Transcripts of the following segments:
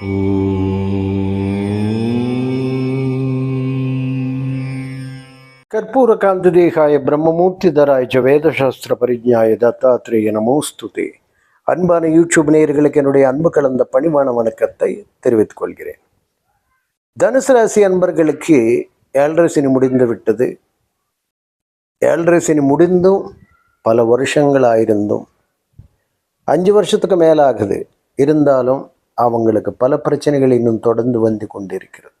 கற்பூரகாந்ததேகாய பிரம்மமூர்த்திதராய்ச்ச வேதசாஸ்திர பரிஜாய தத்தாத்ரேய நமோஸ்துதே. அன்பான யூடியூப் நேயர்களுக்கு என்னுடைய அன்பு கலந்த பணிவான வணக்கத்தை தெரிவித்துக் கொள்கிறேன். தனுசு ராசி அன்பர்களுக்கு ஏழரசினி முடிந்து விட்டது. ஏழரசினி முடிந்தும் பல வருஷங்களாயிருந்தும் அஞ்சு வருஷத்துக்கு மேலாகுது. இருந்தாலும் அவங்களுக்கு பல பிரச்சனைகள் இன்னும் தொடர்ந்து வந்து கொண்டிருக்கிறது.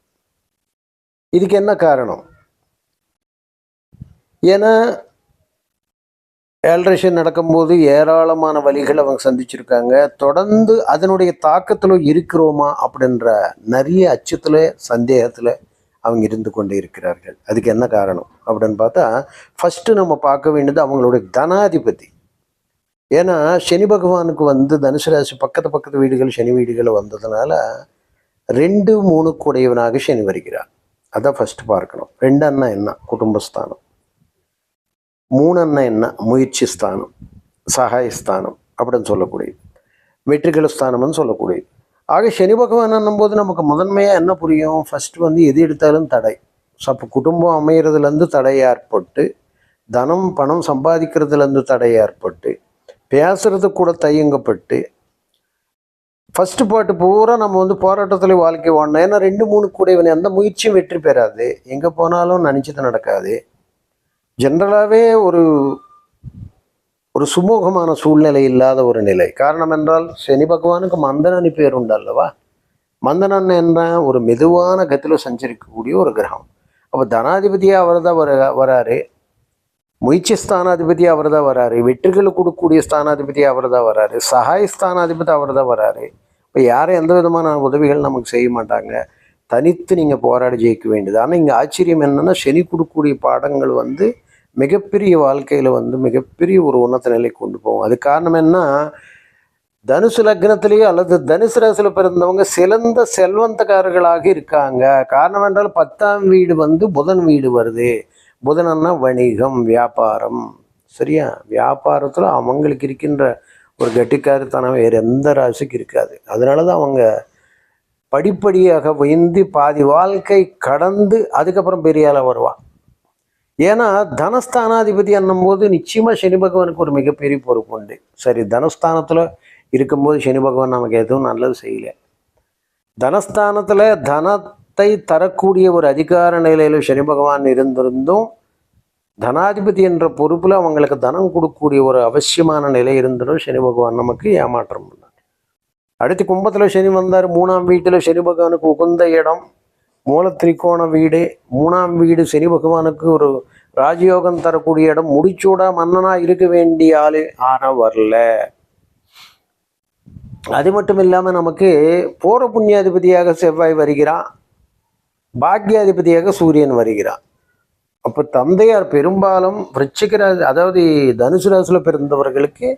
இதுக்கு என்ன காரணம்? ஏன்னா ஏல்ரேஷன் நடக்கும்போது ஏராளமான வழிகள் அவங்க சந்திச்சிருக்காங்க. தொடர்ந்து அதனுடைய தாக்கத்தில் இருக்கிறோமா அப்படின்ற நிறைய அச்சத்தில் சந்தேகத்தில் அவங்க இருந்து கொண்டே இருக்கிறார்கள் அதுக்கு என்ன காரணம் அப்படின்னு பார்த்தா ஃபஸ்ட்டு நம்ம பார்க்க வேண்டியது அவங்களுடைய தனாதிபதி. ஏன்னா சனி பகவானுக்கு வந்து தனுசு ராசி பக்கத்து பக்கத்து வீடுகள் சனி வீடுகள் வந்ததுனால ரெண்டு மூணு கூடையவனாக சனி வருகிறார். அதான் ஃபஸ்ட்டு பார்க்கணும். ரெண்டு அண்ணா என்ன? குடும்பஸ்தானம். மூணு அண்ணா என்ன? முயற்சி ஸ்தானம். சகாயஸ்தானம் அப்படின்னு சொல்லக்கூடியது. வெற்றிகள ஸ்தானம்னு சொல்லக்கூடியது. ஆக சனி பகவான் போது நமக்கு முதன்மையாக என்ன புரியும்? ஃபஸ்ட்டு வந்து எது எடுத்தாலும் தடை. ஸோ அப்போ குடும்பம் அமைகிறதுலேருந்து தடை ஏற்பட்டு தனம் பணம் சம்பாதிக்கிறதுலேருந்து தடை ஏற்பட்டு பேசுறது கூட தயங்கப்பட்டு ஃபஸ்ட்டு பாட்டு பூரா நம்ம வந்து போராட்டத்தில் வாழ்க்கை வாழணும் ஏன்னா ரெண்டு மூணு கூட எந்த முயற்சியும் வெற்றி பெறாது. எங்கே போனாலும் நினச்சது நடக்காது. ஜென்ரலாகவே ஒரு ஒரு சுமூகமான சூழ்நிலை இல்லாத ஒரு நிலை. காரணம் என்றால் சனி பகவானுக்கு மந்தனனி பேர் உண்டு அல்லவா? மந்தனன் என்ன ஒரு மெதுவான கத்தில் சஞ்சரிக்கக்கூடிய ஒரு கிரகம். அப்போ தனாதிபதியாக அவர் தான் வர வராரு. முயற்சி ஸ்தானாதிபதி அவர் தான் வராரு. வெற்றிகளை கொடுக்கக்கூடிய ஸ்தானாதிபதி அவர் தான் வராரு. சகாய ஸ்தானாதிபதி அவர் தான் வராரு. இப்போ யாரும் எந்த விதமான உதவிகள் நமக்கு செய்ய மாட்டாங்க. தனித்து நீங்கள் போராடி ஜெயிக்க வேண்டியது. ஆனால் இங்கே ஆச்சரியம் என்னென்னா சனி கொடுக்கக்கூடிய பாடங்கள் வந்து மிகப்பெரிய வாழ்க்கையில் வந்து மிகப்பெரிய ஒரு உன்னத நிலை கொண்டு போகும். அது காரணம் என்ன தனுசு லக்னத்திலேயோ அல்லது தனுசு ராசியில் பிறந்தவங்க சிறந்த செல்வந்தக்காரர்களாக இருக்காங்க. காரணம் என்றால் பத்தாம் வீடு வந்து புதன் வீடு வருது. புதனன்னா வணிகம் வியாபாரம். சரியா? வியாபாரத்தில் அவங்களுக்கு இருக்கின்ற ஒரு கெட்டிக்காரத்தனம் வேறு எந்த ராசிக்கு இருக்காது. அதனால தான் அவங்க படிப்படியாக உயர்ந்து பாதி வாழ்க்கை கடந்து அதுக்கப்புறம் பெரியால வருவான் ஏன்னா தனஸ்தானாதிபதி போது நிச்சயமாக சனி பகவானுக்கு ஒரு மிகப்பெரிய பொறுப்பு உண்டு. சரி தனஸ்தானத்தில் இருக்கும்போது சனி பகவான் நமக்கு எதுவும் நல்லது செய்யலை. தனஸ்தானத்தில் தன பணத்தை தரக்கூடிய ஒரு அதிகார நிலையில் சனி பகவான் இருந்திருந்தும் தனாதிபதி என்ற பொறுப்பில் அவங்களுக்கு தனம் கொடுக்கக்கூடிய ஒரு அவசியமான நிலை இருந்துடும் சனி பகவான் நமக்கு ஏமாற்றம் பண்ணார். அடுத்து கும்பத்தில் சனி வந்தார். மூணாம் வீட்டில் சனி பகவானுக்கு உகந்த இடம் மூல திரிகோண வீடு. மூணாம் வீடு சனி பகவானுக்கு ஒரு ராஜயோகம் தரக்கூடிய இடம். முடிச்சூடா மன்னனா இருக்க வேண்டிய ஆளு ஆனால் வரல அது மட்டும் இல்லாமல் நமக்கு போர புண்ணியாதிபதியாக செவ்வாய் வருகிறான். பாக்யாதிபதியாக சூரியன் வருகிறான் அப்போ தந்தையார் பெரும்பாலும் விருச்சிக அதாவது தனுசு ராசியில் பிறந்தவர்களுக்கு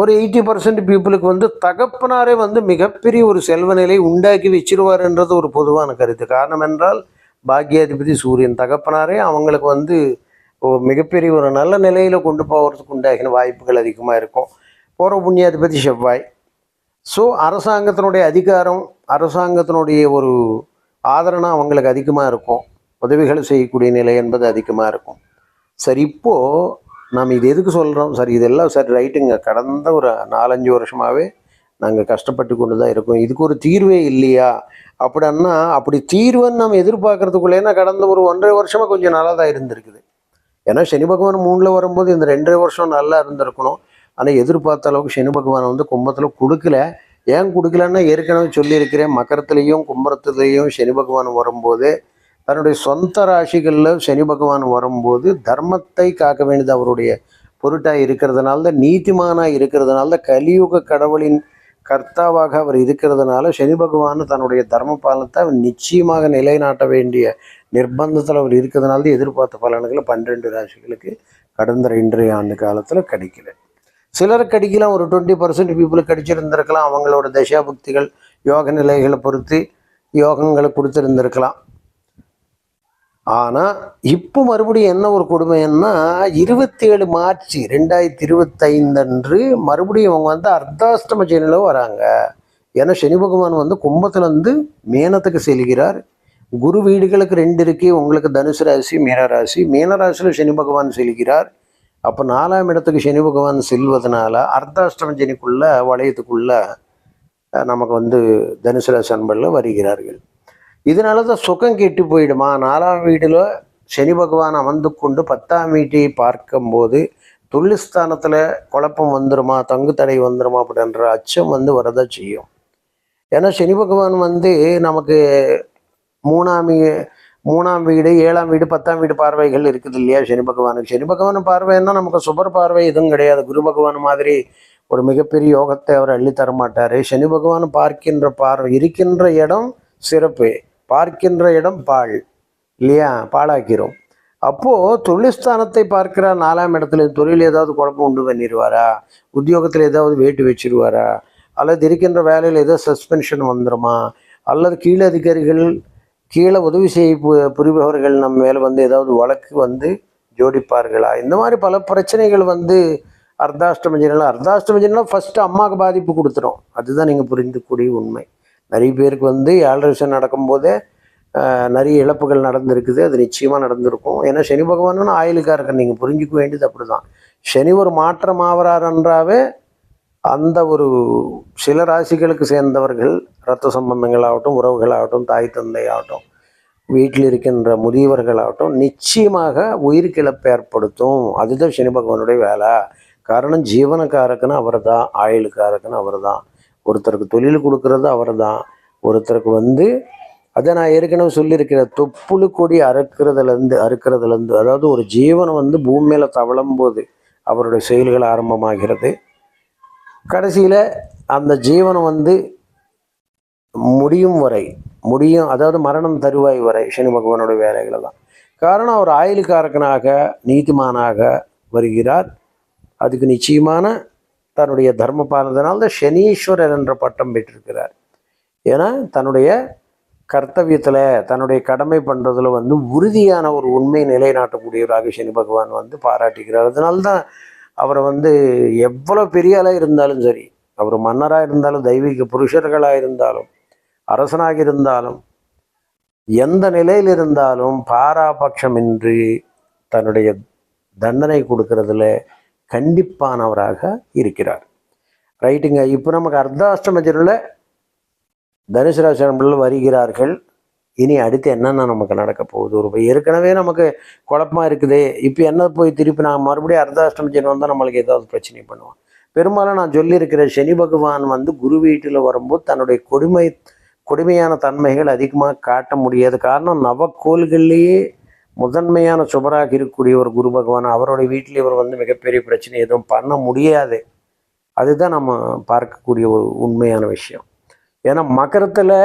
ஒரு எயிட்டி பர்சன்ட் பீப்புளுக்கு வந்து தகப்பனாரே வந்து மிகப்பெரிய ஒரு செல்வ நிலை உண்டாக்கி வச்சிருவாருன்றது ஒரு பொதுவான கருத்து. காரணம் என்றால் பாக்யாதிபதி சூரியன் தகப்பனாரே அவங்களுக்கு வந்து மிகப்பெரிய ஒரு நல்ல நிலையில் கொண்டு போகிறதுக்கு உண்டாகின வாய்ப்புகள் அதிகமாக இருக்கும். போகிற புண்ணியாதிபதி செவ்வாய். ஸோ அரசாங்கத்தினுடைய அதிகாரம் அரசாங்கத்தினுடைய ஒரு ஆதரணம் அவங்களுக்கு அதிகமாக இருக்கும். உதவிகள் செய்யக்கூடிய நிலை என்பது அதிகமாக இருக்கும். சரி இப்போது நாம் இது எதுக்கு சொல்கிறோம் சரி இதெல்லாம் சரி ரைட்டுங்க. கடந்த ஒரு நாலஞ்சு வருஷமாகவே நாங்கள் கஷ்டப்பட்டு கொண்டு தான் இருக்கோம். இதுக்கு ஒரு தீர்வே இல்லையா? அப்படின்னா அப்படி தீர்வுன்னு நம்ம எதிர்பார்க்கறதுக்குள்ளே கடந்த ஒரு ஒன்றரை வருஷமாக கொஞ்சம் நல்லா தான் இருந்திருக்குது. ஏன்னா சனி பகவான் மூணில் வரும்போது இந்த ரெண்டரை வருஷம் நல்லா இருந்திருக்கணும். ஆனால் எதிர்பார்த்த அளவுக்கு சனி பகவான் வந்து கும்பத்தில் கொடுக்கல. ஏன் கொடுக்கலன்னா ஏற்கனவே சொல்லியிருக்கிறேன். மக்கரத்துலேயும் கும்பரத்துலேயும் சனி பகவான் வரும்போது தன்னுடைய சொந்த ராசிகளில் சனி பகவான் வரும்போது தர்மத்தை காக்க வேண்டியது அவருடைய பொருட்டாக இருக்கிறதுனால தான் நீதிமானாக இருக்கிறதுனால தான் கலியுக கடவுளின் கர்த்தாவாக அவர் இருக்கிறதுனால சனி பகவான் தன்னுடைய தர்ம பாலத்தை அவர் நிச்சயமாக நிலைநாட்ட வேண்டிய நிர்பந்தத்தில் அவர் இருக்கிறதுனால தான் எதிர்பார்த்த பலன்களை பன்னிரெண்டு ராசிகளுக்கு கடந்த இன்றைய ஆண்டு காலத்தில் கிடைக்கல. சிலருக்கு அடிக்கலாம் ஒரு டுவெண்ட்டி பர்சன்ட் பீப்புளுக்கு கிடைச்சிருந்திருக்கலாம் அவங்களோட தசாபக்திகள் யோக நிலைகளை பொறுத்து யோகங்களை கொடுத்துருந்துருக்கலாம். ஆனால் இப்போ மறுபடியும் என்ன ஒரு கொடுமைன்னா இருபத்தி ஏழு மார்ச் ரெண்டாயிரத்தி இருபத்தைந்து அன்று மறுபடியும் அவங்க வந்து அர்த்தாஷ்டம சனியில் வராங்க. ஏன்னா சனி பகவான் வந்து கும்பத்துலேருந்து மீனத்துக்கு செல்கிறார். குரு வீடுகளுக்கு ரெண்டு இருக்கு. உங்களுக்கு தனுசு ராசி மீனராசி மீனராசியில் சனி பகவான் செல்கிறார். அப்போ நாலாம் இடத்துக்கு சனி பகவான் செல்வதனால அர்த்தாஷ்டம சனிக்குள்ள வளையத்துக்குள்ள நமக்கு வந்து தனுசு ராசி வருகிறார்கள். இதனால தான் சுகம் கெட்டு போயிடுமா? நாலாம் வீட்டில் சனி பகவான் அமர்ந்து கொண்டு பத்தாம் வீட்டை பார்க்கும்போது தொழில்ஸ்தானத்தில் குழப்பம் வந்துருமா? தங்கு தடை வந்துருமா? அப்படின்ற அச்சம் வந்து வரதான் செய்யும். ஏன்னா சனி பகவான் வந்து நமக்கு மூணாம் மூணாம் வீடு ஏழாம் வீடு பத்தாம் வீடு பார்வைகள் இருக்குது இல்லையா? சனி பகவானுக்கு. சனி பகவான் பார்வைன்னா நமக்கு சுபர் பார்வை எதுவும் கிடையாது. குரு பகவான் மாதிரி ஒரு மிகப்பெரிய யோகத்தை அவர் அள்ளி தர மாட்டார் சனி பகவான் பார்க்கின்ற பார்வை இருக்கின்ற இடம் சிறப்பு. பார்க்கின்ற இடம் பால் இல்லையா? பாழாக்கிறோம் அப்போது தொழில்ஸ்தானத்தை பார்க்கிற நாலாம் இடத்துல தொழில் ஏதாவது குழப்பம் உண்டு பண்ணிடுவாரா உத்தியோகத்தில் ஏதாவது வேட்டு வச்சிருவாரா? அல்லது இருக்கின்ற வேலையில் ஏதோ சஸ்பென்ஷன் வந்துருமா? அல்லது கீழ் அதிகாரிகள் கீழே உதவி செய்ய பு- புரிபவர்கள் நம்ம மேலே வந்து ஏதாவது வழக்கு வந்து ஜோடிப்பார்களா? இந்த மாதிரி பல பிரச்சனைகள் வந்து அர்த்தாஷ்டம ஜனம் ஜனம் ஃபஸ்ட்டு அம்மாவுக்கு பாதிப்பு கொடுத்துரும். அதுதான் நீங்கள் புரிந்துக்கூடிய உண்மை. நிறைய பேருக்கு வந்து ஏழரை நடக்கும்போதே நிறைய இழப்புகள் நடந்திருக்குது. அது நிச்சயமாக நடந்திருக்கும். ஏன்னா சனி பகவானுன்னு இருக்க நீங்கள் புரிஞ்சுக்க வேண்டியது அப்படி தான் சனி ஒரு மாற்றம் ஆவறாருன்றாவே அந்த ஒரு சில ராசிகளுக்கு சேர்ந்தவர்கள் இரத்த சம்பந்தங்களாகட்டும் உறவுகளாகட்டும் தாய் தந்தை ஆகட்டும் வீட்டில் இருக்கின்ற முதியவர்களாகட்டும் நிச்சயமாக உயிர்க்கிழப்பு ஏற்படுத்தும். அதுதான் சனி பகவானுடைய வேலை. காரணம் ஜீவனக்காரக்குன்னு அவர் தான் ஆயுளுக்காரக்குன்னு அவர் தான் ஒருத்தருக்கு தொழில் கொடுக்கறது அவர் தான் ஒருத்தருக்கு வந்து அதை நான் ஏற்கனவே சொல்லியிருக்கிற தொப்புளு கொடி அறுக்கிறதுலேருந்து அறுக்கிறதுலேருந்து அதாவது ஒரு ஜீவனை வந்து பூமியில் மேலே தவழும் போது அவருடைய செயல்கள் ஆரம்பமாகிறது. கடைசியில் அந்த ஜீவனம் வந்து முடியும் வரை முடியும் அதாவது மரணம் தருவாய் வரை சனி பகவானோட வேலைகளை தான். காரணம் அவர் ஆயுளுக்காரக்கனாக நீதிமானாக வருகிறார். அதுக்கு நிச்சயமான தன்னுடைய தர்ம பாலத்தினால் தான் சனீஸ்வரர் என்ற பட்டம் பெற்றிருக்கிறார். ஏன்னா தன்னுடைய கர்த்தவியத்தில் தன்னுடைய கடமை பண்ணுறதுல வந்து உறுதியான ஒரு உண்மை நிலைநாட்டக்கூடியவராக சனி பகவான் வந்து பாராட்டுகிறார். அதனால்தான் அவரை வந்து எவ்வளோ பெரிய ஆளாக இருந்தாலும் சரி அவர் மன்னராக இருந்தாலும் தெய்வீக புருஷர்களாக இருந்தாலும் அரசனாக இருந்தாலும் எந்த நிலையில் இருந்தாலும் பாராபட்சமின்றி தன்னுடைய தண்டனை கொடுக்கறதுல கண்டிப்பானவராக இருக்கிறார். ரைட்டுங்க இப்போ நமக்கு அர்த்தாஷ்டமஜரில் தனுசு ராசி வருகிறார்கள். இனி அடுத்து என்னென்ன நமக்கு நடக்க போகுது? ஒரு ஏற்கனவே நமக்கு குழப்பமா இருக்குது. இப்போ என்ன போய் திருப்பி நான் மறுபடியும் அர்த்தாஷ்டமஜன் வந்தால் நம்மளுக்கு ஏதாவது பிரச்சனை பண்ணுவோம் பெரும்பாலும் நான் சொல்லியிருக்கிற சனி பகவான் வந்து குரு வீட்டில் வரும்போது தன்னுடைய கொடுமை கொடுமையான தன்மைகள் அதிகமாக காட்ட முடியாது. காரணம் நவக்கோள்கள்லேயே முதன்மையான சுபராக இருக்கக்கூடிய ஒரு குரு பகவான் அவருடைய வீட்டில் இவர் வந்து மிகப்பெரிய பிரச்சனை எதுவும் பண்ண முடியாது. அதுதான் நம்ம பார்க்கக்கூடிய ஒரு உண்மையான விஷயம். ஏன்னா மகரத்தில்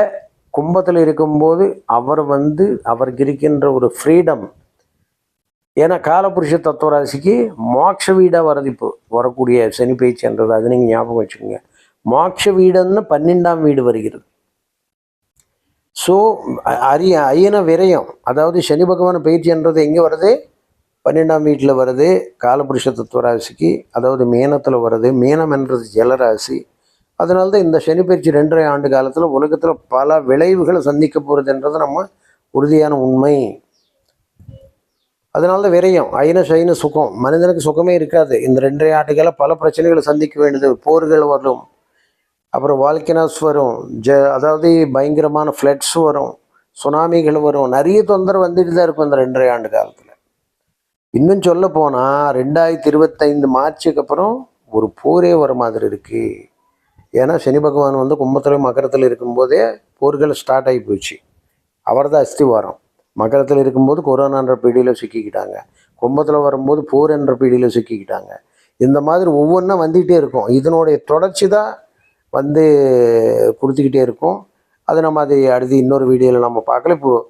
கும்பத்தில் இருக்கும்போது அவர் வந்து அவருக்கு இருக்கின்ற ஒரு ஃப்ரீடம் ஏன்னா காலபுருஷ தத்துவ ராசிக்கு மோட்ச வீடாக வரது இப்போ வரக்கூடிய சனி பயிற்சின்றது அது நீங்கள் ஞாபகம் வச்சுக்கோங்க. மோட்ச வீடுன்னு பன்னெண்டாம் வீடு வருகிறது. ஸோ அரிய ஐயன விரயம் அதாவது சனி பகவான் பயிற்சின்றது எங்கே வருது? பன்னெண்டாம் வீட்டில் வருது காலபுருஷ தத்துவ ராசிக்கு அதாவது மீனத்தில் வருது மீனம் என்றது ஜலராசி அதனால தான் இந்த சனி பயிற்சி ரெண்டரை ஆண்டு காலத்தில் உலகத்தில் பல விளைவுகளை சந்திக்க போகிறதுன்றது நம்ம உறுதியான உண்மை. அதனால தான் விரையும் ஐன சைன சுகம் மனிதனுக்கு சுகமே இருக்காது. இந்த ரெண்டரை ஆண்டுகளில் பல பிரச்சனைகளை சந்திக்க வேண்டியது போர்கள் வரும் அப்புறம் வால்கினாஸ் வரும் ஜ அதாவது பயங்கரமான ஃப்ளட்ஸ் வரும் சுனாமிகள் வரும் நிறைய தொந்தரவு வந்துட்டு தான் இருக்கும் இந்த ரெண்டரை ஆண்டு காலத்தில். இன்னும் சொல்ல போனால் ரெண்டாயிரத்தி இருபத்தைந்து மார்ச்சுக்கு அப்புறம் ஒரு போரே வர மாதிரி இருக்குது ஏன்னா சனி பகவான் வந்து கும்பத்தில் மகரத்தில் இருக்கும்போதே போர்கள் ஸ்டார்ட் ஆகி போச்சு. அவர் தான் அஸ்திவாரம். மகரத்தில் இருக்கும்போது கொரோனான்ற பீடியில் சிக்கிக்கிட்டாங்க. கும்பத்தில் வரும்போது போர் என்ற பீடியில் சிக்கிக்கிட்டாங்க. இந்த மாதிரி ஒவ்வொன்றா வந்துக்கிட்டே இருக்கும். இதனுடைய தொடர்ச்சி தான் வந்து கொடுத்துக்கிட்டே இருக்கும். அது நம்ம அதை அடுத்து இன்னொரு வீடியோவில் நம்ம பார்க்கல. இப்போது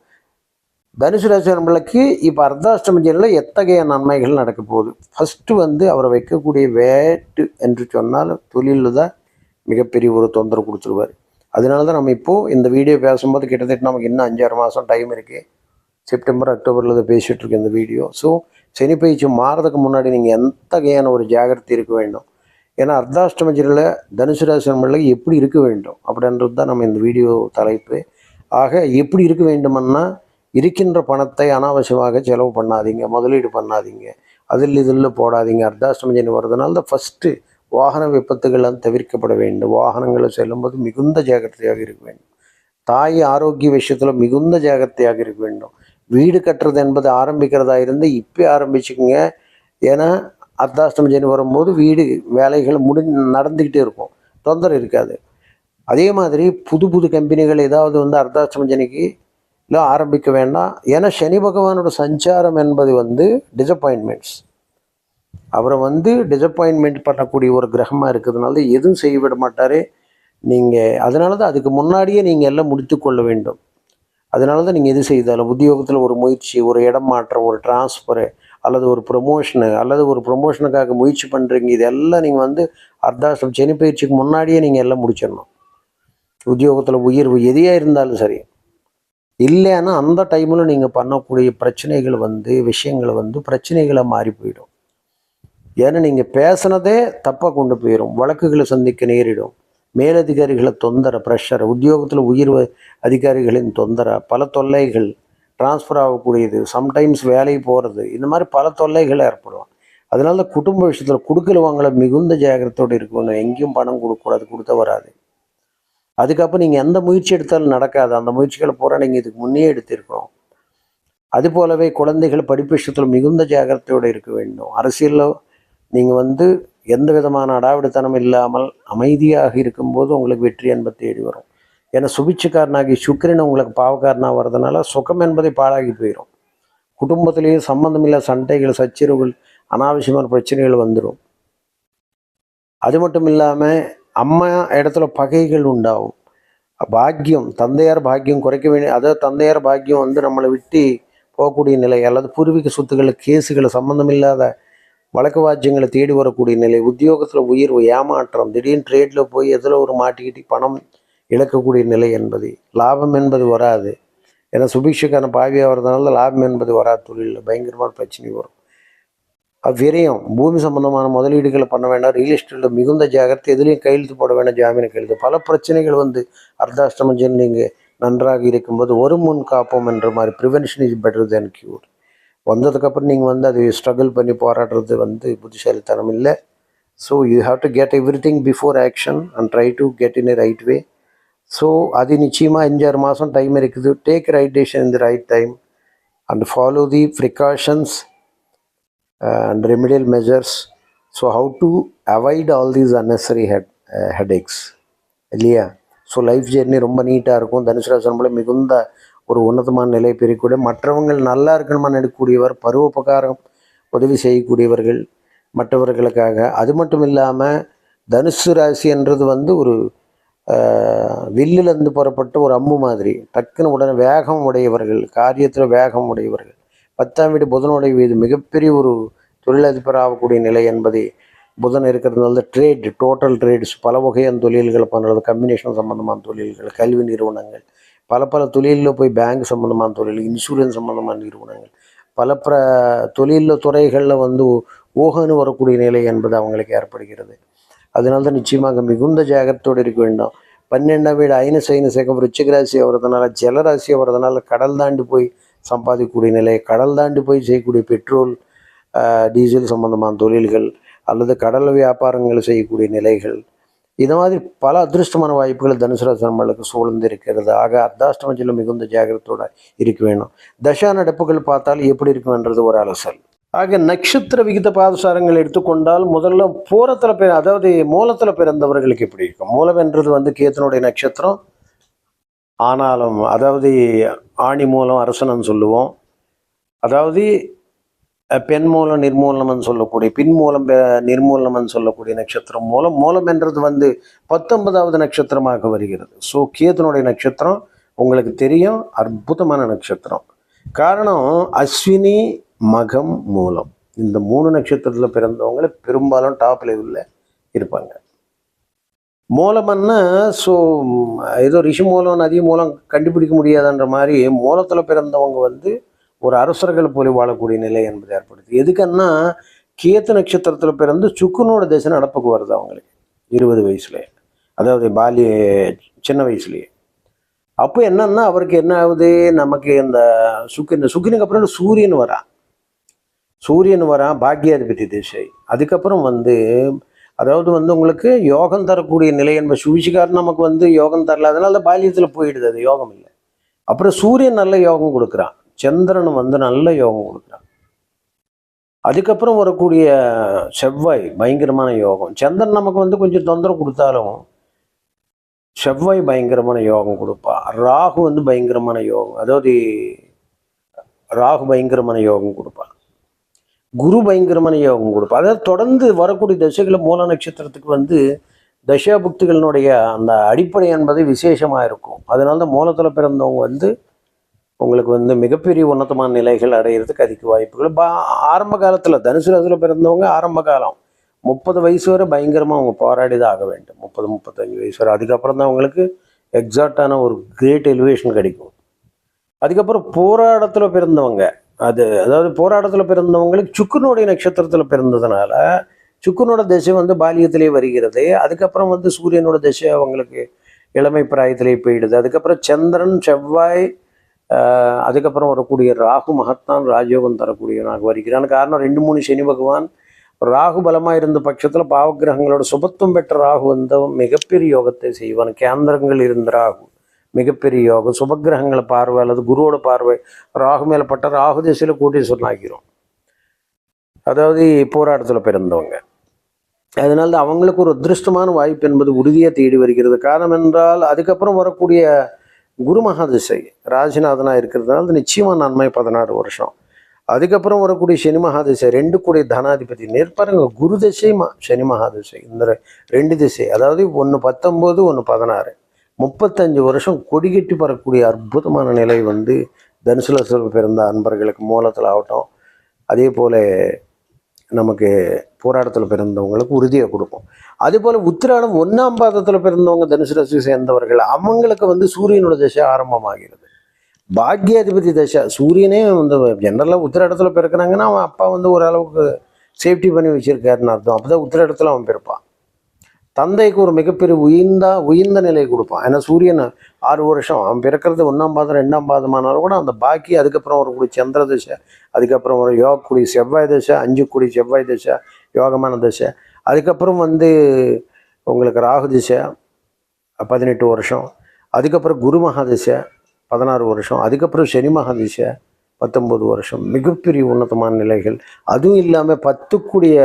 தனுசு ராசி நம்மளுக்கு இப்போ அர்த்தாஷ்டமஜனில் எத்தகைய நன்மைகள் நடக்க போகுது? ஃபஸ்ட்டு வந்து அவரை வைக்கக்கூடிய வேட்டு என்று சொன்னால் தொழிலில் தான் மிகப்பெரிய ஒரு தொந்தரவு கொடுத்துருவார். அதனால தான் நம்ம இப்போது இந்த வீடியோ பேசும்போது கிட்டத்தட்ட நமக்கு இன்னும் அஞ்சாறு மாதம் டைம் இருக்குது செப்டம்பர் அக்டோபரில் இதை பேசிகிட்டு இருக்கு இந்த வீடியோ ஸோ சனி பயிற்சி மாறதுக்கு முன்னாடி நீங்கள் எத்தகையான ஒரு ஜாகிரதை இருக்க வேண்டும்? ஏன்னா அர்த்தாஷ்டமஜரில் தனுசு ராசி எப்படி இருக்க வேண்டும்? அப்படின்றது தான் நம்ம இந்த வீடியோ தலைப்பு. ஆக எப்படி இருக்க வேண்டுமன்னா இருக்கின்ற பணத்தை அனாவசியமாக செலவு பண்ணாதீங்க முதலீடு பண்ணாதீங்க. அதில் இதில் போடாதீங்க. அர்த்தாஷ்டமஜனி வர்றதுனால தான் ஃபஸ்ட்டு வாகன விபத்துகள்லாம் தவிர்க்கப்பட வேண்டும். வாகனங்களை செல்லும்போது மிகுந்த ஜாகிரதையாக இருக்க வேண்டும். தாய் ஆரோக்கிய விஷயத்தில் மிகுந்த ஜாகிரதையாக இருக்க வேண்டும். வீடு கட்டுறது என்பது ஆரம்பிக்கிறதா இருந்து இப்போ ஆரம்பிச்சுக்கோங்க. ஏன்னா அர்த்தாஷ்டம ஜனி வரும்போது வீடு வேலைகள் முடி நடந்துக்கிட்டே இருக்கும். தொந்தரவு இருக்காது. அதே மாதிரி புது புது கம்பெனிகள் ஏதாவது வந்து அர்த்தாஷ்டம ஜனிக்கு இல்லை ஆரம்பிக்க வேண்டாம். ஏன்னா சனி பகவானோட சஞ்சாரம் என்பது வந்து டிசப்பாயின்மெண்ட்ஸ் அவரை வந்து டிசப்பாயின்மெண்ட் பண்ணக்கூடிய ஒரு கிரகமாக இருக்கிறதுனால எதுவும் செய்ய விட மாட்டார். நீங்கள் அதனால தான் அதுக்கு முன்னாடியே நீங்கள் எல்லாம் முடித்து கொள்ள வேண்டும். அதனால தான் நீங்கள் எது செய்தாலும் உத்தியோகத்தில் ஒரு முயற்சி ஒரு இடம் மாற்றம் ஒரு டிரான்ஸ்ஃபரு அல்லது ஒரு ப்ரொமோஷனு அல்லது ஒரு ப்ரொமோஷனுக்காக முயற்சி பண்ணுறீங்க இதெல்லாம் நீங்கள் வந்து அர்த்தாஷ்டம் சனி பயிற்சிக்கு முன்னாடியே நீங்கள் எல்லாம் முடிச்சிடணும். உத்தியோகத்தில் உயர்வு எதையாக இருந்தாலும் சரி. இல்லைன்னா அந்த டைமில் நீங்கள் பண்ணக்கூடிய பிரச்சனைகள் வந்து விஷயங்கள் வந்து பிரச்சனைகளை மாறி போயிடும். ஏன்னா நீங்கள் பேசுனதே தப்பாக கொண்டு போயிடும் வழக்குகளை சந்திக்க நேரிடும். மேலதிகாரிகளை தொந்தர ப்ரெஷர் உத்தியோகத்தில் உயிர் அதிகாரிகளின் தொந்தர பல தொல்லைகள் டிரான்ஸ்ஃபர் ஆகக்கூடியது. சம்டைம்ஸ் வேலைக்கு போகிறது இந்த மாதிரி பல தொல்லைகள் ஏற்படும். அதனால தான் குடும்ப விஷயத்தில் கொடுக்கல வாங்கல மிகுந்த ஜாகிரத்தோடு இருக்கணும். எங்கேயும் பணம் கொடுக்கக்கூடாது கொடுத்த வராது. அதுக்கப்புறம் நீங்கள் எந்த முயற்சி எடுத்தாலும் நடக்காது. அந்த முயற்சிகளை பூரா நீங்கள் இதுக்கு முன்னே எடுத்திருக்கணும். அது போலவே குழந்தைகள் படிப்பு விஷயத்தில் மிகுந்த ஜாகிரதையோடு இருக்க வேண்டும். அரசியலில் நீங்கள் வந்து எந்த விதமான அடாவிடுத்தனம் இல்லாமல் அமைதியாக இருக்கும்போது உங்களுக்கு வெற்றி என்பது தேடி வரும். ஏன்னா சுபிட்சக்காரனாகி சுக்கிரன் உங்களுக்கு பாவக்காரனாக வர்றதுனால சுகம் என்பதை பாழாகி போயிடும் குடும்பத்திலேயே சம்பந்தமில்லா சண்டைகள் சச்சரவுகள் அனாவசியமான பிரச்சனைகள் வந்துடும் அது மட்டும் இல்லாமல் அம்மா இடத்துல பகைகள் உண்டாகும். பாக்கியம் தந்தையார் பாக்கியம் குறைக்க வேண்டிய அதாவது தந்தையார் பாக்கியம் வந்து நம்மளை விட்டு போகக்கூடிய நிலை அல்லது பூர்வீக சொத்துக்களை கேஸுகளை சம்மந்தமில்லாத வழக்கு வாஜ்யங்களை தேடி வரக்கூடிய நிலை உத்தியோகத்தில் உயர்வு ஏமாற்றம் திடீர்னு ட்ரேடில் போய் எதில் ஒரு மாட்டிக்கிட்டு பணம் இழக்கக்கூடிய நிலை என்பது லாபம் என்பது வராது. ஏன்னா சுபிக்ஷக்கான பாவியாக வரதுனால லாபம் என்பது வராது தொழிலில் பயங்கரமான பிரச்சனை வரும். அவ்விரயம் விரயம் பூமி சம்பந்தமான முதலீடுகளை பண்ண வேண்டாம் ரியல் எஸ்டேட்டில் மிகுந்த ஜாகிரத்தை எதுலேயும் கையெழுத்து போட வேண்டாம் ஜாமீன் கையெழுத்து. பல பிரச்சனைகள் வந்து அர்த்தாஷ்டமஞ்சன் நீங்கள் நன்றாக இருக்கும்போது ஒரு முன் காப்போம் என்ற மாதிரி prevention is better than cure வந்ததுக்கப்புறம் நீங்கள் வந்து அது ஸ்ட்ரகிள் பண்ணி போராடுறது வந்து புத்திசாலித்தனம் இல்லை. So you have to get everything before action and try to get in a right way so அது நிச்சயமாக அஞ்சாறு மாதம் டைம் இருக்குது. Take radiation in the right time and follow the precautions and remedial measures so how to avoid all these unnecessary head headaches இல்லையா? So life journey ரொம்ப நீட்டாக இருக்கும். தனுசு ராசி நம்மள மிகுந்த ஒரு உன்னதமான நிலை பெறக்கூடிய மற்றவங்கள் நல்லா இருக்கணுமா நினைக்கக்கூடியவர் பருவபகாரம் உதவி செய்யக்கூடியவர்கள் மற்றவர்களுக்காக. அது மட்டும் இல்லாமல் தனுசு ராசி என்றது வந்து ஒரு வில்லிலிருந்து புறப்பட்ட ஒரு அம்பு மாதிரி டக்குன்னு உடனே வேகம் உடையவர்கள் காரியத்தில் வேகம் உடையவர்கள். பத்தாம் வீடு புதனுடைய வீடு மிகப்பெரிய ஒரு தொழிலதிபர் ஆகக்கூடிய நிலை என்பதை புதன் இருக்கிறதுனால ட்ரேட் டோட்டல் ட்ரேட்ஸ் பல வகையான தொழில்களை பண்ணுறது கம்பினேஷன் சம்மந்தமான தொழில்கள் கல்வி நிறுவனங்கள் பல பல தொழிலில் போய் பேங்க் சம்மந்தமான தொழில் இன்சூரன்ஸ் சம்மந்தமான நிறுவனங்கள். பல பிர தொழிலில் துறைகளில் வந்து ஊகன்னு வரக்கூடிய நிலை என்பது அவங்களுக்கு ஏற்படுகிறது. அதனால தான் நிச்சயமாக மிகுந்த ஜாகிரத்தோடு இருக்க வேண்டும். பன்னெண்டாம் வீடு ஐன சைன சேகம் ரிச்சிக வர்றதுனால ஜலராசி வர்றதுனால கடல் தாண்டி போய் சம்பாதிக்கக்கூடிய நிலை கடல் தாண்டி போய் செய்யக்கூடிய பெட்ரோல் டீசல் சம்பந்தமான தொழில்கள் அல்லது கடல் வியாபாரங்கள் செய்யக்கூடிய நிலைகள் இது மாதிரி பல அதிருஷ்டமான வாய்ப்புகள் தனுசு நம்மளுக்கு சூழ்ந்து இருக்கிறது ஆக அர்த்தாஷ்டமத்தில் மிகுந்த ஜாகிரத்தோட இருக்க வேணும் தசா நடப்புகள் பார்த்தால் எப்படி இருக்கும்ன்றது ஒரு அலசல் ஆக நட்சத்திர விகித பாதசாரங்கள் எடுத்துக்கொண்டால் முதல்ல பூரத்தில் பிற அதாவது மூலத்தில் பிறந்தவர்களுக்கு எப்படி இருக்கும்? மூலம் என்றது வந்து கேத்தனுடைய நட்சத்திரம். ஆனாலும் அதாவது ஆணி மூலம் அரசனன்னு சொல்லுவோம். அதாவது பெண் மூலம் நிர்மூலனம்னு சொல்லக்கூடிய பின் மூலம் பெ- நிர்மூலனம்னு சொல்லக்கூடிய நட்சத்திரம் மூலம் மூலம் என்றது வந்து பத்தொன்பதாவது நட்சத்திரமாக வருகிறது. ஸோ கேதனுடைய நட்சத்திரம் உங்களுக்கு தெரியும் அற்புதமான நட்சத்திரம். காரணம் அஸ்வினி மகம் மூலம். இந்த மூணு நட்சத்திரத்தில் பிறந்தவங்களை பெரும்பாலும் டாப் லெவலில் இருப்பாங்க. மூலம்னா ஸோ ஏதோ ரிஷி மூலம் நதி மூலம் கண்டுபிடிக்க முடியாதுன்ற மாதிரி மூலத்தில் பிறந்தவங்க வந்து ஒரு அரசர்கள் போலி வாழக்கூடிய நிலை என்பது ஏற்படுது எதுக்குன்னா கேத்து நட்சத்திரத்தில் பிறந்து சுக்குனோட திசை நடப்புக்கு வருது அவங்களுக்கு. இருபது வயசுலேயே. அதாவது பாலி சின்ன வயசுலேயே. அப்போ என்னன்னா அவருக்கு என்ன ஆகுது? நமக்கு இந்த சுக்கின் சுக்கினுக்கு அப்புறம் சூரியன் வரான் சூரியன் வரான் பாக்யாதிபதி திசை. அதுக்கப்புறம் வந்து அதாவது வந்து உங்களுக்கு யோகம் தரக்கூடிய நிலை என்பது சூழ்ச்சிக்காரன் நமக்கு வந்து யோகம் தரல. அதனால பாலியத்தில் போயிடுது அது யோகம் இல்லை. அப்புறம் சூரியன் நல்ல யோகம் கொடுக்குறான். சந்திரன் வந்து நல்ல யோகம் கொடுக்குறான் அதுக்கப்புறம் வரக்கூடிய செவ்வாய் பயங்கரமான யோகம். சந்திரன் நமக்கு வந்து கொஞ்சம் தொந்தரவு கொடுத்தாலும் செவ்வாய் பயங்கரமான யோகம் கொடுப்பா. ராகு வந்து பயங்கரமான யோகம். அதாவது ராகு பயங்கரமான யோகம் கொடுப்பான் குரு பயங்கரமான யோகம் கொடுப்பா. அதாவது தொடர்ந்து வரக்கூடிய தசைகளை மூல நட்சத்திரத்துக்கு வந்து தசாபுக்திகளினுடைய அந்த அடிப்படை என்பது விசேஷமாக இருக்கும். அதனால தான் மூலத்தில் பிறந்தவங்க வந்து உங்களுக்கு வந்து மிகப்பெரிய உன்னதமான நிலைகள் அடையிறதுக்கு அதிக வாய்ப்புகள். பா ஆரம்ப காலத்தில் தனுசு ராசியில் பிறந்தவங்க ஆரம்ப காலம் முப்பது வயசு வரை பயங்கரமாக அவங்க போராடி தான் ஆக வேண்டும். முப்பது முப்பத்தஞ்சு வயசு வரை. அதுக்கப்புறம் தான் அவங்களுக்கு எக்ஸாக்டான ஒரு கிரேட் எலிவேஷன் கிடைக்கும். அதுக்கப்புறம் போராடத்தில் பிறந்தவங்க அது அதாவது போராட்டத்தில் பிறந்தவங்களுக்கு சுக்குனுடைய நட்சத்திரத்தில் பிறந்ததுனால சுக்குனோட திசை வந்து பாலியத்திலே வருகிறது. அதுக்கப்புறம் வந்து சூரியனோட திசை அவங்களுக்கு இளமை பிராயத்திலே போயிடுது. அதுக்கப்புறம் சந்திரன் செவ்வாய் அதுக்கப்புறம் வரக்கூடிய ராகு மகத்தான் ராஜயோகம் தரக்கூடியவனாக வருகிறான். காரணம் ரெண்டு மூணு சனி பகவான் ராகு பலமாக இருந்த பட்சத்தில் பாவகிரகங்களோட சுபத்துவம் பெற்ற ராகு வந்தவன் மிகப்பெரிய யோகத்தை செய்வான். கேந்திரங்கள் இருந்த ராகு மிகப்பெரிய யோகம். சுபகிரகங்களை பார்வை அல்லது குருவோட பார்வை ராகு மேலே பட்ட ராகு திசையில் கூட்டி சொன்னாக்கிறோம் அதாவது போராட்டத்தில் பிறந்தவங்க. அதனால அவங்களுக்கு ஒரு அதிருஷ்டமான வாய்ப்பு என்பது உறுதியாக தேடி வருகிறது. காரணம் என்றால் அதுக்கப்புறம் வரக்கூடிய குரு மகாதிசை ராஜநாதனாக இருக்கிறதுனால நிச்சயமாக நன்மை பதினாறு வருஷம். அதுக்கப்புறம் வரக்கூடிய சனி மகாதிசை ரெண்டு கூடிய தனாதிபதி. நிற்பாருங்க குரு திசை மா சனி மகாதிசை இந்த ரெண்டு திசை. அதாவது ஒன்று பத்தொம்போது ஒன்று பதினாறு. முப்பத்தஞ்சு வருஷம் கொடிகட்டி பரக்கூடிய அற்புதமான நிலை வந்து தனுசு பிறந்த அன்பர்களுக்கு மூலத்தில் ஆகட்டும். அதே போல் நமக்கு போராட்டத்தில் பிறந்தவங்களுக்கு உறுதியை கொடுக்கும். அதுபோல் உத்திராடம் ஒன்றாம் பாதத்தில் பிறந்தவங்க தனுசு ராசி சேர்ந்தவர்கள் அவங்களுக்கு வந்து சூரியனோட திசை ஆரம்பமாகிறது. பாக்யாதிபதி தசை சூரியனே வந்து ஜென்ரலாக உத்திராடத்தில் பிறக்கிறாங்கன்னா அவன் அப்பா வந்து ஓரளவுக்கு சேஃப்டி பண்ணி வச்சிருக்காருன்னு அர்த்தம். அப்போ தான் உத்திராடத்தில் அவன் பிறப்பான். தந்தைக்கு ஒரு மிகப்பெரிய உயர்ந்த உயர்ந்த நிலை கொடுப்பான். ஏன்னா சூரியன் ஆறு வருஷம். அவன் பிறக்கிறது ஒன்றாம் பாதம் ரெண்டாம் பாதமானாலும் கூட அந்த பாக்கி அதுக்கப்புறம் ஒரு வரக்கூடிய சந்திர தசை அதுக்கப்புறம் ஒரு யோக குடி செவ்வாய் தசை அஞ்சு குடி செவ்வாய் தசை யோகமான தசை. அதுக்கப்புறம் வந்து உங்களுக்கு ராகு திசை பதினெட்டு வருஷம். அதுக்கப்புறம் குரு மகாதிசை பதினாறு வருஷம். அதுக்கப்புறம் சனி மகாதிசை பத்தொம்பது வருஷம். மிகப்பெரிய உன்னதமான நிலைகள். அதுவும் இல்லாமல் பத்துக்குடிய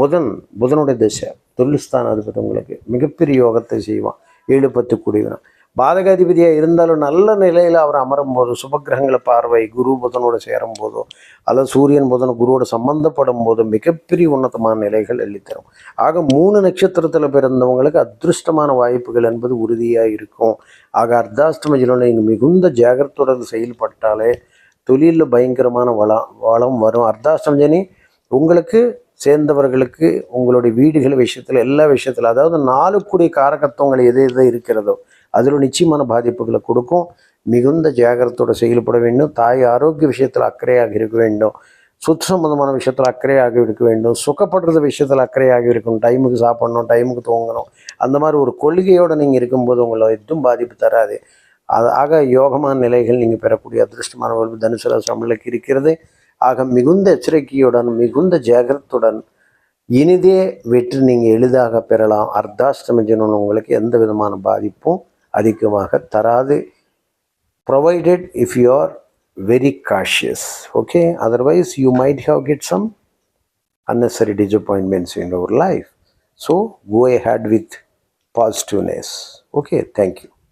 புதன் புதனுடைய திசை. தொழில்ஸ்தான அதிபதி உங்களுக்கு மிகப்பெரிய யோகத்தை செய்வான். ஏழு பத்து கூடியவன் பாதகாதிபதியாக இருந்தாலும் நல்ல நிலையில் அவர் அமரும் போது சுபகிரகங்களை பார்வை குரு புதனோடு சேரும் போதோ அல்லது சூரியன் புதன் குருவோட சம்பந்தப்படும் போது மிகப்பெரிய உன்னதமான நிலைகள் எள்ளித்தரும் ஆக மூணு நட்சத்திரத்தில் பிறந்தவங்களுக்கு அதிருஷ்டமான வாய்ப்புகள் என்பது உறுதியாக இருக்கும். ஆக அர்த்தாஷ்டமஜில நீங்கள் மிகுந்த ஜாகிரத்துடன் செயல்பட்டாலே தொழிலில் பயங்கரமான வளம் வளம் வரும். அர்த்தாஷ்டமஜனி உங்களுக்கு சேர்ந்தவர்களுக்கு உங்களுடைய வீடுகள் விஷயத்தில் எல்லா விஷயத்தில் அதாவது நாலு கூடிய காரகத்துவங்கள் எது எது இருக்கிறதோ அதில் நிச்சயமான பாதிப்புகளை கொடுக்கும். மிகுந்த ஜாகிரத்தோடு செயல்பட வேண்டும். தாய் ஆரோக்கிய விஷயத்தில் அக்கறையாக இருக்க வேண்டும். சுற்று சம்பந்தமான விஷயத்தில் அக்கறையாக இருக்க வேண்டும். சுகப்படுறது விஷயத்தில் அக்கறையாக இருக்கணும். டைமுக்கு சாப்பிடணும் டைமுக்கு தூங்கணும். அந்த மாதிரி ஒரு கொள்கையோடு நீங்கள் இருக்கும்போது உங்களை எதுவும் பாதிப்பு தராது. அது ஆக யோகமான நிலைகள் நீங்கள் பெறக்கூடிய அதிருஷ்டமான வாழ்வு தனுசு ராசி நம்மளுக்கு இருக்கிறது. ஆக மிகுந்த எச்சரிக்கையுடன் மிகுந்த ஜாகிரத்துடன் இனிதே வெற்றி நீங்கள் எளிதாக பெறலாம். அர்த்தாஷ்டம உங்களுக்கு எந்த விதமான பாதிப்பும் அதிகமாக தராது. Provided if you are very cautious okay otherwise you might have get some unnecessary disappointments in our life so go ahead with positiveness okay thank you.